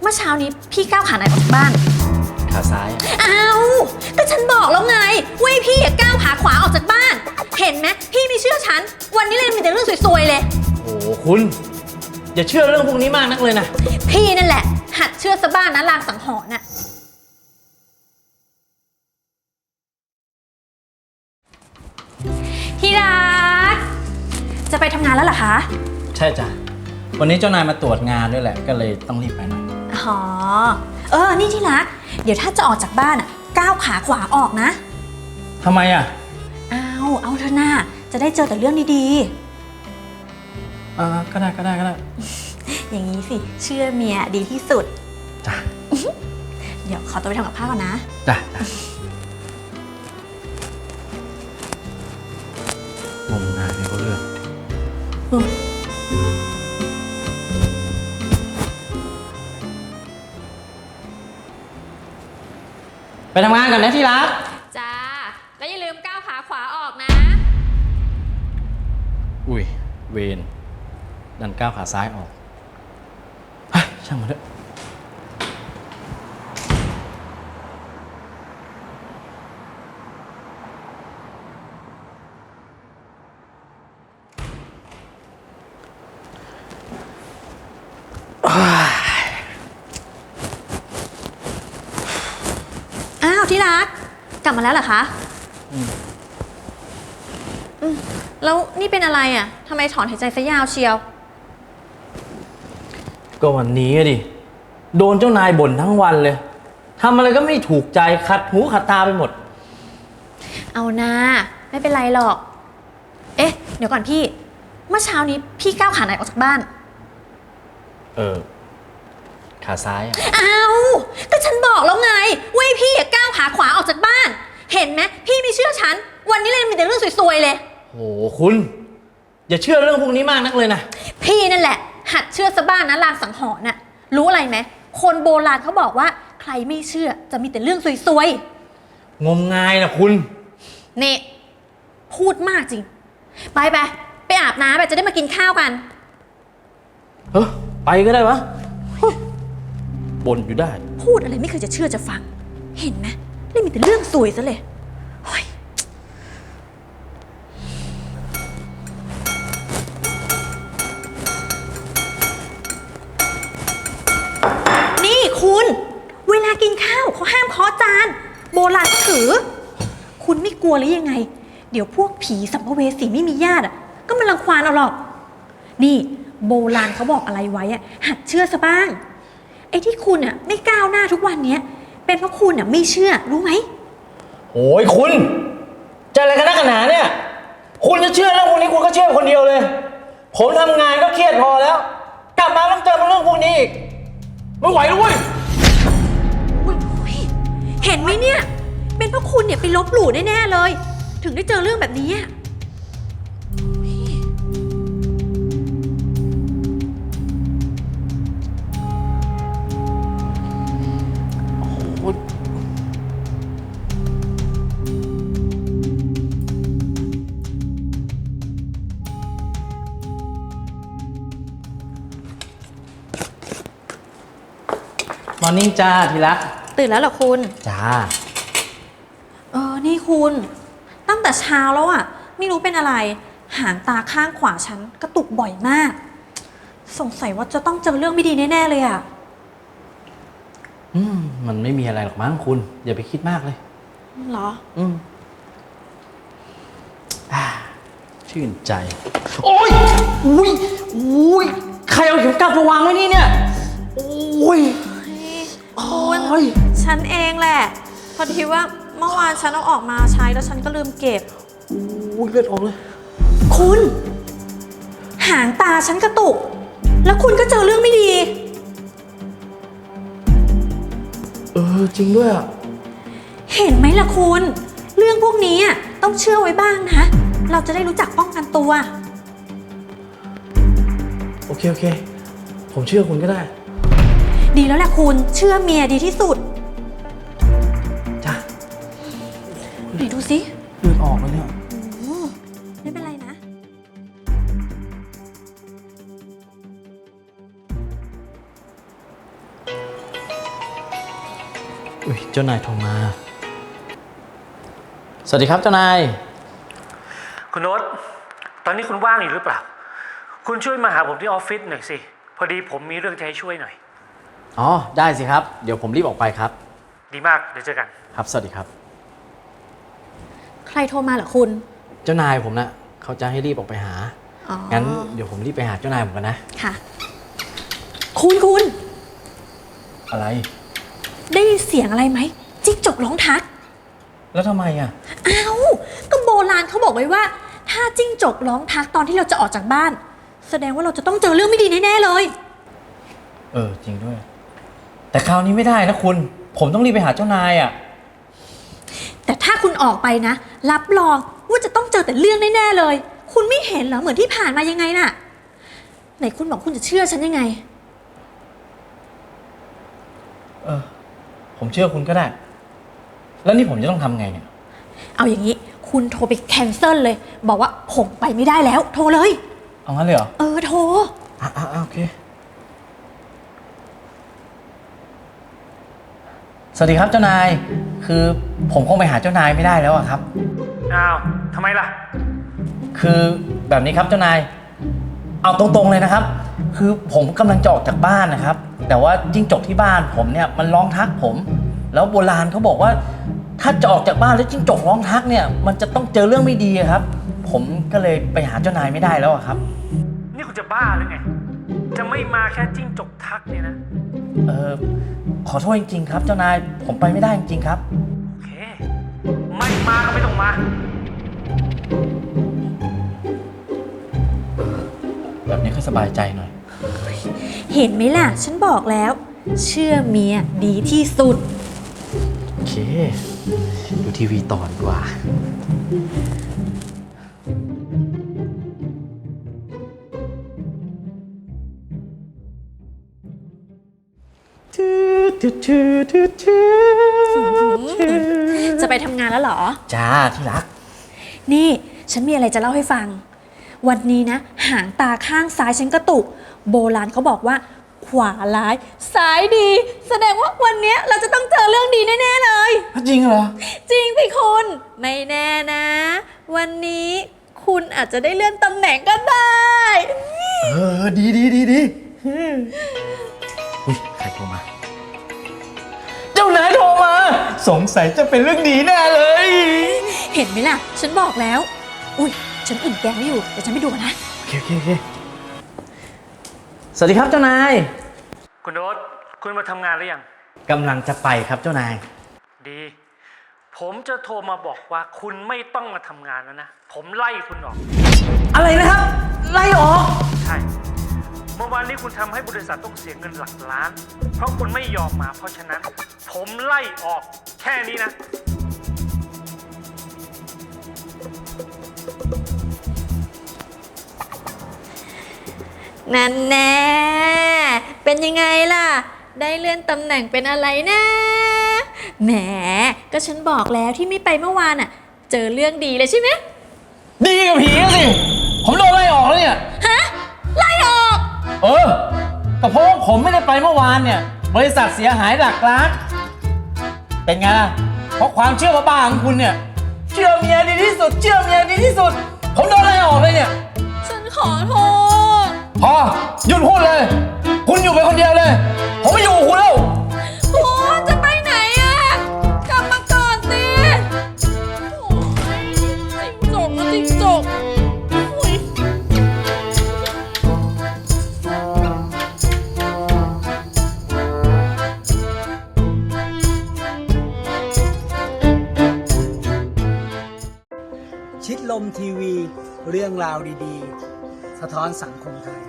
เมื่อเช้านี้พี่ก้าวขาไหนออกจากบ้าน ขาซ้ายอะอ้าวก็ฉันบอกแล้วไงว่าให้พี่อะก้าวขาขวาออกจากบ้าน เห็นไหมพี่ไม่เชื่อฉัน วันนี้เลยมีแต่เรื่องซวยๆเลย โอ้โหคุณ อย่าเชื่อเรื่องพวกนี้มากนักเลยนะ พี่นั่นแหละ หัดเชื่อซะบ้างนะลางสังหรณ์น่ะ ที่รัก จะไปทำงานแล้วเหรอคะ ใช่จ้ะ วันนี้เจ้านายมาตรวจงานด้วยแหละ ก็เลยต้องรีบไปหน่อย อ๋อ เออ นี่ที่รัก เดี๋ยวถ้าจะออกจากบ้านอะ ก้าวขาขวาออกนะ ทำไมอะเอาเอาเถอะหน้า จะได้เจอแต่เรื่องดีอ่าก็ได้ก็ได้ก็ได้ๆ อย่างนี้สิ เชื่อเมียดีที่สุด จ้ะเดี๋ยวขอตัวไปทำกับข้าวก่อนนะ จ้ะจ้ะงมงายในเขาเรื่อง ไปทำงานกันนะที่รัก จ้า แล้วอย่าลืมก้าวขาขวาออกนะ อุ้ย เวนดันก้าวขาซ้ายออกเฮ้ยช่างมันเถอะ อ้าวที่รัก กลับมาแล้วเหรอคะอืมอืมแล้วนี่เป็นอะไรอะทำไมถอนหายใจซะยาวเชียว ก็วันนี้อะดิ โดนเจ้านายบ่นทั้งวันเลยทำอะไรก็ไม่ถูกใจขัดหูขัดตาไปหมด เอานะไม่เป็นไรหรอก เอ๊ะ เดี๋ยวก่อนพี่ เมื่อเช้านี้พี่ก้าวขาไหนออกจากบ้าน เออ ขาซ้ายอะอ้าวก็ฉันบอกแล้วไงว่าให้พี่อะก้าว ขาขวาออกจากบ้าน เห็นไหมพี่ไม่เชื่อฉัน วันนี้เลยมีแต่เรื่องซวยๆเลย โหคุณ อย่าเชื่อเรื่องพวกนี้มากนักเลยนะ พี่นั่นแหละ หัดเชื่อซะบ้างนะลางสังหรณ์น่ะ รู้อะไรไหมคนโบราณเขาบอกว่าใครไม่เชื่อจะมีแต่เรื่องซวยๆงมงายนะคุณนี่พูดมากจริง ไปไปไปอาบน้ำไปจะได้มากินข้าวกัน เฮ้ยไปก็ได้วะเฮ้ยบ่นอยู่ได้ พูดอะไรไม่เคยจะเชื่อจะฟัง เห็นไหมเล่ นมีแต่เรื่องสวยซะเลยโอ๊ยนี่คุณ เวลากินข้าวเขาห้ามเคาะจาน โบราณถือ คุณไม่กลัวหรือยังไง เดี๋ยวพวกผีสัมภเวสีไม่มีญาติอะก็มารังควานเอาหรอก นี่โบราณเขาบอกอะไรไว้อะหัดเชื่อซะบ้าง ไอ้ที่คุณอะไม่ก้าวหน้าทุกวันเนี้ย เป็นเพราะคุณอะไม่เชื่อรู้ไหม โอ้ยคุณ จะอะไรกันนักกันหนาเนี่ย คุณจะเชื่อเรื่องพวกนี้คุณก็เชื่อคนเดียวเลย ผมทำงานก็เครียดพอแล้ว กลับมาต้องเจอเรื่องพวกนี้อีกไม่ไหวแล้วเว้ยอุ๊ยอุ๊ยเห็นไหมเนี่ย เป็นเพราะคุณเนี่ยไปลบหลู่แน่ๆเลย ถึงได้เจอเรื่องแบบนี้อะ มอร์นิ่งจ้าทีรักตื่นแล้วเหรอคุณ จ้า เออ นี่คุณ ตั้งแต่เช้าแล้วอะไม่รู้เป็นอะไร หางตาข้างขวาฉันกระตุกบ่อยมาก สงสัยว่าจะต้องเจอเรื่องไม่ดีแน่ ๆ เลยอะอืม มันไม่มีอะไรหรอกมั้งคุณ อย่าไปคิดมากเลย เหรอ อืมอ่าชื่นใจ โอ้ยอุ้ยอุ้ยใครเอาเข็มกลัดมาวางไว้นี่เนี่ย โอ้ยคุณโอ้ย ฉันเองแหละ พอดีว่าเมื่อวานฉันเอาออกมาใช้แล้วฉันก็ลืมเก็บโอ้ยเลือดออกเลย คุณ หางตาฉันกระตุก แล้วคุณก็เจอเรื่องไม่ดี เออ จริงด้วยอะ เห็นไหมล่ะคุณ เรื่องพวกนี้อะต้องเชื่อไว้บ้างนะ เราจะได้รู้จักป้องกันตัว โอเค โอเค ผมเชื่อคุณก็ได้ ดีแล้วแหละคุณเชื่อเมียดีที่สุด จ้าไหนดูสิเลือดออกแล้วเนี่ยโอ้ไม่เป็นไรนะโอุ้ยเจ้านายโทรมา สวัสดีครับเจ้านาย คุณโน้ตตอนนี้คุณว่างอยู่หรือเปล่า คุณช่วยมาหาผมที่ออฟฟิศหน่อยสิ พอดีผมมีเรื่องจะให้ช่วยหน่อย อ๋อ ได้สิครับ เดี๋ยวผมรีบออกไปครับ ดีมากเดี๋ยวเจอกัน ครับ สวัสดีครับ ใครโทรมาเหรอคุณ เจ้านายผมนะเขาจะให้รีบออกไปหา อ๋องั้นเดี๋ยวผมรีบไปหาเจ้านายผมกันนะ ค่ะ คุณคุณ อะไร ได้ยินเสียงอะไรไหมจิ้งจกร้องทัก แล้วทำไมอะ อ้าวก็โบราณเขาบอกไว้ว่า ถ้าจิ้งจกร้องทักตอนที่เราจะออกจากบ้าน แสดงว่าเราจะต้องเจอเรื่องไม่ดีแน่ๆเลย เออ จริงด้วย แต่คราวนี้ไม่ได้นะคุณ ผมต้องรีบไปหาเจ้านายอะ แต่ถ้าคุณออกไปนะ รับรองว่าจะต้องเจอแต่เรื่องแน่ๆเลย คุณไม่เห็นเหรอเหมือนที่ผ่านมายังไงน่ะ ไหนคุณบอกคุณจะเชื่อฉันยังไง เออ ผมเชื่อคุณก็ได้ แล้วนี่ผมจะต้องทำไงเนี่ย เอาอย่างนี้ คุณโทรไปแคนเซิลเลย บอกว่าผมไปไม่ได้แล้ว โทรเลย เอางั้นเลยเหรอ เออโทร อะอะอะโอเค สวัสดีครับเจ้านาย คือผมคงไปหาเจ้านายไม่ได้แล้วอะครับ อ้าวทำไมล่ะ คือแบบนี้ครับเจ้านาย เอาตรงๆเลยนะครับ คือผมกำลังจะออกจากบ้านนะครับ แต่ว่าจิ้งจกที่บ้านผมเนี่ยมันร้องทักผม แล้วโบราณเขาบอกว่า ถ้าจะออกจากบ้านแล้วจิ้งจกร้องทักเนี่ย มันจะต้องเจอเรื่องไม่ดีอะครับ ผมก็เลยไปหาเจ้านายไม่ได้แล้วอะครับ นี่คุณจะบ้าหรือไง จะไม่มาแค่จิ้งจกทักเนี่ยนะ เออ ขอโทษจริงๆ ครับเจ้านายผมไปไม่ได้จริงๆครับ โอเค ไม่มาก็ไม่ต้องมา แบบนี้ก็สบายใจหน่อย เห็นไหมล่ะ ฉันบอกแล้ว เชื่อเมียดีที่สุด โอเค ดูทีวีต่อดีกว่า จะไปทำงานแล้วเหรอ จ้าที่รัก นี่ฉันมีอะไรจะเล่าให้ฟัง วันนี้นะ หางตาข้างซ้ายฉันกระตุก โบราณเขาบอกว่า ขวาร้ายซ้ายดี แสดงว่าวันเนี้ยเราจะต้องเจอเรื่องดีแน่ๆเลย จริงเหรอ จริงสิคุณ ไม่แน่นะ วันนี้คุณอาจจะได้เลื่อนตำแหน่งก็ได้ เออ ดีดีดีดีอุ้ยใครโทรมา สงสัยจะเป็นเรื่องดีแน่เลย เห็นไหมล่ะ ฉันบอกแล้ว อุ้ย ฉันอุ่นแกงไม่อยู่ เดี๋ยวฉันไปดูก่อนนะ โอเคโอเคโอเคสวัสดีครับเจ้านาย คุณโน้ตคุณมาทำงานหรือยัง กำลังจะไปครับเจ้านาย ดี ผมจะโทรมาบอกว่าคุณไม่ต้องมาทำงานแล้วนะ ผมไล่คุณออก อะไรนะครับ ไล่ออก ใช่ เมื่อวานนี้คุณทำให้บริษัทต้องเสียเงินหลักล้าน เพราะคุณไม่ยอมมา เพราะฉะนั้น ผมไล่ออกแค่นี้นะ นั่นแน่ เป็นยังไงล่ะ ได้เลื่อนตำแหน่งเป็นอะไรนะ แหม ก็ฉันบอกแล้วที่ไม่ไปเมื่อวานอะ เจอเรื่องดีเลยใช่ไหม ดีกับผีอะสิ ผมโดนไล่ออกแล้วเนี่ย ฮะไล่ออก เออก็เพราะว่าผมไม่ได้ไปเมื่อวานเนี่ย บริษัทเสียหายหลักล้าน เป็นไงล่ะ เพราะความเชื่อบ้าๆของคุณเนี่ย เชื่อเมียดีที่สุด เชื่อเมียดีที่สุด ผมโดนไล่ออกเลยเนี่ย ฉันขอโทษ พอหยุดพูดเลย คุณอยู่ไปคนเดียวเลย ผมไม่อยู่กับคุณแล้วคุณจะไปไหนอะกลับมาก่อนสิโอ้ยจิ้งจกนะจิ้งจก ทีวี เรื่องราวดี ๆ สะท้อนสังคมไทย